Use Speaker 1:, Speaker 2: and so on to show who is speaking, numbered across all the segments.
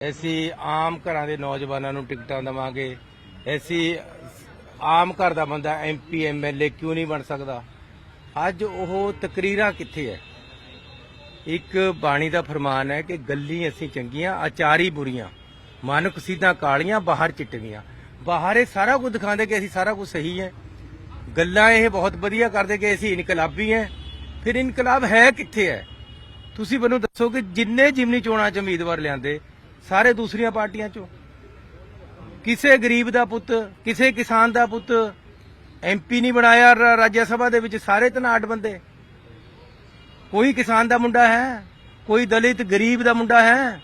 Speaker 1: ਅਸੀਂ ਆਮ ਘਰਾਂ ਦੇ ਨੌਜਵਾਨਾਂ ਨੂੰ ਟਿਕਟਾਂ ਦੇਵਾਂਗੇ। ਅਸੀਂ ਆਮ ਘਰ ਦਾ ਬੰਦਾ ਐਮਪੀ ਐਮਐਲਏ ਕਿਉਂ ਨਹੀਂ ਬਣ ਸਕਦਾ? ਅੱਜ ਉਹ ਤਕਰੀਰਾਂ ਕਿੱਥੇ ਹੈ ਇੱਕ ਬਾਣੀ ਦਾ ਫਰਮਾਨ ਹੈ ਕਿ ਗੱਲੀ ਅਸੀਂ ਚੰਗੀਆਂ, ਆਚਾਰੀ ਬੁਰੀਆਂ। ਮਨੁੱਖ ਸਿੱਧਾ ਕਾਲੀਆਂ, ਬਾਹਰ ਚਿੱਟੀਆਂ ਬਾਹਰ ਇਹ ਸਾਰਾ ਕੁਝ ਦਿਖਾਉਂਦੇ ਕਿ ਅਸੀਂ ਸਾਰਾ ਕੁਝ ਸਹੀ ਹੈ ਗੱਲਾਂ ਇਹ ਬਹੁਤ ਵਧੀਆ ਕਰਦੇ ਕਿ ਅਸੀਂ ਇਨਕਲਾਬੀ ਹੈ ਫਿਰ ਇਨਕਲਾਬ ਹੈ ਕਿੱਥੇ ਹੈ ਤੁਸੀਂ ਮੈਨੂੰ ਦੱਸੋ ਕਿ ਜਿੰਨੇ ਜਿਮਨੀ ਚੋਣਾਂ 'ਚ ਉਮੀਦਵਾਰ ਲਿਆਂਦੇ ਸਾਰੇ ਦੂਸਰੀਆਂ ਪਾਰਟੀਆਂ 'ਚੋਂ। ਕਿਸੇ ਗਰੀਬ ਦਾ ਪੁੱਤ, ਕਿਸੇ ਕਿਸਾਨ ਦਾ ਪੁੱਤ ਐਮਪੀ ਨਹੀਂ ਬਣਾਇਆ ਰਾਜ ਸਭਾ ਦੇ ਵਿੱਚ, ਸਾਰੇ ਧਨਾਟ ਬੰਦੇ। ਕੋਈ ਕਿਸਾਨ ਦਾ ਮੁੰਡਾ ਹੈ, ਕੋਈ ਦਲਿਤ ਗਰੀਬ ਦਾ ਮੁੰਡਾ ਹੈ,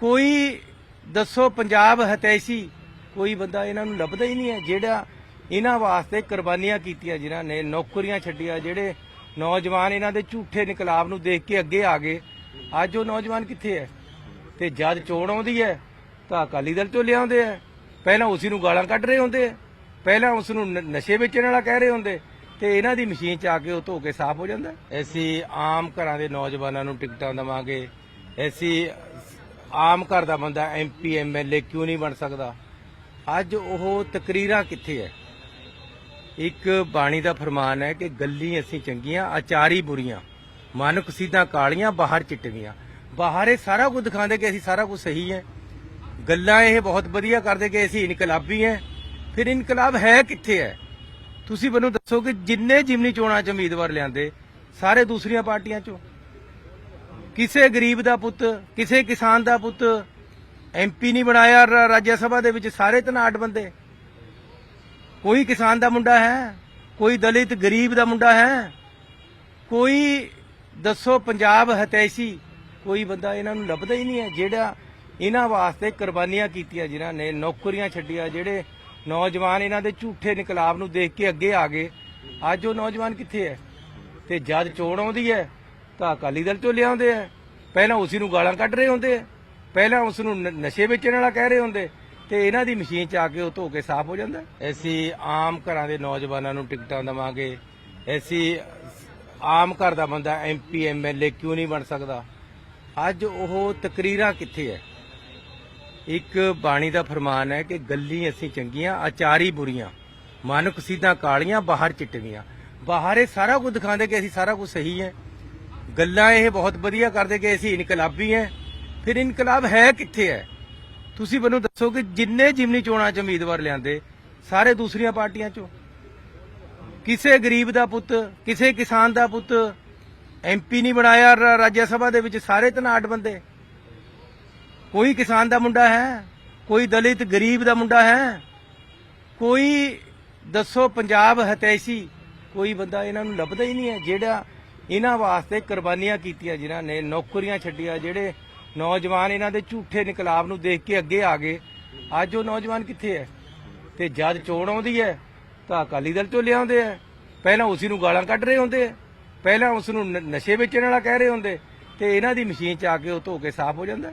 Speaker 1: ਕੋਈ, ਦੱਸੋ ਪੰਜਾਬ ਹਤੈਸ਼ੀ, ਕੋਈ ਬੰਦਾ ਇਹਨਾਂ ਨੂੰ ਲੱਭਦਾ ਹੀ ਨਹੀਂ ਹੈ, ਜਿਹੜਾ ਇਹਨਾਂ ਵਾਸਤੇ ਕੁਰਬਾਨੀਆਂ ਕੀਤੀਆਂ, ਜਿਨ੍ਹਾਂ ਨੇ ਨੌਕਰੀਆਂ ਛੱਡੀਆਂ, ਜਿਹੜੇ ਨੌਜਵਾਨ ਇਹਨਾਂ ਦੇ ਝੂਠੇ ਨਿਕਲਾਬ ਨੂੰ ਦੇਖ ਕੇ ਅੱਗੇ ਆ ਗਏ। ਅੱਜ ਉਹ ਨੌਜਵਾਨ ਕਿੱਥੇ ਹੈ? ਤੇ ਜਦ ਚੋਣ ਆਉਂਦੀ ਹੈ, ਤਾਂ ਅਕਾਲੀ ਦਲ ਚੋਂ ਲਿਆਉਂਦੇ ਆ। ਪਹਿਲਾਂ ਉਸ ਨੂੰ ਗਾਲਾਂ ਕੱਢ ਰਹੇ ਹੁੰਦੇ ਆ। ਪਹਿਲਾਂ ਉਸ ਨੂੰ, ਨਸ਼ੇ ਵੇਚਣ ਵਾਲਾ ਕਹਿ ਰਹੇ ਹੁੰਦੇ। ਤੇ ਇਹਨਾਂ ਦੀ ਮਸ਼ੀਨ ਚ ਆ ਕੇ ਉਹ ਧੋ ਕੇ ਸਾਫ਼ ਹੋ ਜਾਂਦਾ। ਅਸੀਂ ਆਮ ਘਰਾਂ ਦੇ ਨੌਜਵਾਨਾਂ ਨੂੰ ਟਿਕਟਾਂ ਦੇਵਾਂਗੇ। ਐਸੀ ਆਮ ਘਰ ਦਾ ਬੰਦਾ ਐਮਪੀ ਐਮਐਲਏ ਕਿਉਂ ਨਹੀਂ ਬਣ ਸਕਦਾ? ਅੱਜ ਉਹ ਤਕਰੀਰਾਂ ਕਿੱਥੇ ਹੈ ਇੱਕ ਬਾਣੀ ਦਾ ਫਰਮਾਨ ਹੈ ਕਿ ਗੱਲੀ ਅਸੀਂ ਚੰਗੀਆਂ ਆਚਾਰੀ ਬੁਰੀਆਂ। ਮਨ ਸਿੱਧਾ ਕਾਲੀਆਂ, ਬਾਹਰ ਚਿੱਟੀਆਂ ਬਾਹਰ ਇਹ ਸਾਰਾ ਕੁਝ ਦਿਖਾਉਂਦੇ ਕਿ ਅਸੀਂ ਸਾਰਾ ਕੁਝ ਸਹੀ ਹੈ। ਗੱਲਾਂ ਇਹ ਬਹੁਤ ਵਧੀਆ ਕਰਦੇ ਕਿ ਅਸੀਂ ਇਨਕਲਾਬੀ ਹੈ। ਫਿਰ ਇਨਕਲਾਬ ਹੈ ਕਿੱਥੇ ਹੈ? ਤੁਸੀਂ ਮੈਨੂੰ ਦੱਸੋ ਕਿ ਜਿੰਨੇ ਜਿਮਨੀ ਚੋਣਾਂ 'ਚ ਉਮੀਦਵਾਰ ਲਿਆਂਦੇ, ਸਾਰੇ ਦੂਸਰੀਆਂ ਪਾਰਟੀਆਂ 'ਚੋਂ? ਕਿਸੇ ਗਰੀਬ ਦਾ ਪੁੱਤ, ਕਿਸੇ ਕਿਸਾਨ ਦਾ ਪੁੱਤ ਐਮਪੀ ਨਹੀਂ ਬਣਾਇਆ ਰ- ਰਾਜ ਸਭਾ ਦੇ ਵਿੱਚ ਸਾਰੇ ਧਨਾਟ ਬੰਦੇ। ਕੋਈ ਕਿਸਾਨ ਦਾ ਮੁੰਡਾ ਹੈ, ਕੋਈ ਦਲਿਤ ਗਰੀਬ ਦਾ ਮੁੰਡਾ ਹੈ। ਕੋਈ, ਦੱਸੋ, ਪੰਜਾਬ ਹਤੈਸ਼ੀ ਕੋਈ ਬੰਦਾ ਇਹਨਾਂ ਨੂੰ ਲੱਭਦਾ ਹੀ ਨਹੀਂ ਹੈ, ਜਿਹੜਾ ਇਹਨਾਂ ਵਾਸਤੇ ਕੁਰਬਾਨੀਆਂ ਕੀਤੀਆਂ, ਜਿਨ੍ਹਾਂ ਨੇ ਨੌਕਰੀਆਂ ਛੱਡੀਆਂ, ਜਿਹੜੇ ਨੌਜਵਾਨ ਇਹਨਾਂ ਦੇ ਝੂਠੇ ਨਿਕਲਾਬ ਨੂੰ ਦੇਖ ਕੇ ਅੱਗੇ ਆ ਗਏ। ਅੱਜ ਉਹ ਨੌਜਵਾਨ ਕਿੱਥੇ ਹੈ? ਤੇ ਜਦ ਚੋਣ ਆਉਂਦੀ ਹੈ, ਤਾਂ ਅਕਾਲੀ ਦਲ ਚੋਂ ਲਿਆਉਂਦੇ ਆ ਪਹਿਲਾਂ ਉਸ ਨੂੰ ਗਾਲਾਂ ਕੱਢ ਰਹੇ ਹੁੰਦੇ ਆ ਪਹਿਲਾਂ ਉਸ ਨੂੰ ਨਸ਼ੇ ਵੇਚਣ ਵਾਲਾ ਕਹਿ ਰਹੇ ਹੁੰਦੇ ਤੇ ਇਹਨਾਂ ਦੀ ਮਸ਼ੀਨ ਚ ਆ ਕੇ ਉਹ ਧੋ ਕੇ ਸਾਫ਼ ਹੋ ਜਾਂਦਾ ਅਸੀਂ ਆਮ ਘਰਾਂ ਦੇ ਨੌਜਵਾਨਾਂ ਨੂੰ ਟਿਕਟਾਂ ਦੇਵਾਂਗੇ। ਅਸੀਂ ਆਮ ਘਰ ਦਾ ਬੰਦਾ ਐਮਪੀ ਐਮਐਲਏ ਕਿਉਂ ਨਹੀਂ ਬਣ ਸਕਦਾ? ਅੱਜ ਉਹ ਤਕਰੀਰਾਂ ਕਿੱਥੇ ਹੈ ਇੱਕ ਬਾਣੀ ਦਾ ਫਰਮਾਨ ਹੈ ਕਿ ਗੱਲੀ ਅਸੀਂ ਚੰਗੀਆਂ, ਆਚਾਰੀ ਬੁਰੀਆਂ। ਮਨੁੱਖ ਸਿੱਧਾ ਕਾਲੀਆਂ, ਬਾਹਰ ਚਿੱਟੀਆਂ ਬਾਹਰ ਇਹ ਸਾਰਾ ਕੁਝ ਦਿਖਾਉਂਦੇ ਕਿ ਅਸੀਂ ਸਾਰਾ ਕੁਝ ਸਹੀ ਹੈ ਗੱਲਾਂ ਇਹ ਬਹੁਤ ਵਧੀਆ ਕਰਦੇ ਕਿ ਅਸੀਂ ਇਨਕਲਾਬੀ ਹੈ ਫਿਰ ਇਨਕਲਾਬ ਹੈ ਕਿੱਥੇ ਹੈ ਤੁਸੀਂ ਮੈਨੂੰ ਦੱਸੋ ਕਿ ਜਿੰਨੇ ਜਿਮਨੀ ਚੋਣਾਂ 'ਚ ਉਮੀਦਵਾਰ ਲਿਆਂਦੇ, ਸਾਰੇ ਦੂਸਰੀਆਂ ਪਾਰਟੀਆਂ 'ਚੋਂ? ਕਿਸੇ ਗਰੀਬ ਦਾ ਪੁੱਤ, ਕਿਸੇ ਕਿਸਾਨ ਦਾ ਪੁੱਤ ਐਮਪੀ ਨਹੀਂ ਬਣਾਇਆ ਰ- ਰਾਜ ਸਭਾ ਦੇ ਵਿੱਚ ਸਾਰੇ ਧਨਾਟ ਬੰਦੇ। ਕੋਈ ਕਿਸਾਨ ਦਾ ਮੁੰਡਾ ਹੈ, ਕੋਈ ਦਲਿਤ ਗਰੀਬ ਦਾ ਮੁੰਡਾ ਹੈ, ਕੋਈ ਦੱਸੋ ਪੰਜਾਬ ਹਤੈਸ਼ੀ, ਕੋਈ ਬੰਦਾ ਇਹਨਾਂ ਨੂੰ ਲੱਭਦਾ ਹੀ ਨਹੀਂ ਹੈ, ਜਿਹੜਾ ਇਹਨਾਂ ਵਾਸਤੇ ਕੁਰਬਾਨੀਆਂ ਕੀਤੀਆਂ, ਜਿਨ੍ਹਾਂ ਨੇ ਨੌਕਰੀਆਂ ਛੱਡੀਆਂ, ਜਿਹੜੇ ਨੌਜਵਾਨ ਇਹਨਾਂ ਦੇ ਝੂਠੇ ਨਿਕਲਾਬ ਨੂੰ ਦੇਖ ਕੇ ਅੱਗੇ ਆ ਗਏ। ਅੱਜ ਉਹ ਨੌਜਵਾਨ ਕਿੱਥੇ ਹੈ? ਤੇ ਜਦ ਚੋਣ ਆਉਂਦੀ ਹੈ, ਤਾਂ ਅਕਾਲੀ ਦਲ ਤੋਂ ਲਿਆਉਂਦੇ ਆ ਪਹਿਲਾਂ ਉਸੇ ਨੂੰ ਗਾਲਾਂ ਕੱਢ ਰਹੇ ਹੁੰਦੇ ਆ ਪਹਿਲਾਂ ਉਸ ਨੂੰ ਨ- ਨਸ਼ੇ ਵੇਚਣ ਵਾਲਾ ਕਹਿ ਰਹੇ ਹੁੰਦੇ, ਤੇ ਇਹਨਾਂ ਦੀ ਮਸ਼ੀਨ ਚ ਆ ਕੇ ਉਹ ਧੋ ਕੇ ਸਾਫ਼ ਹੋ ਜਾਂਦਾ।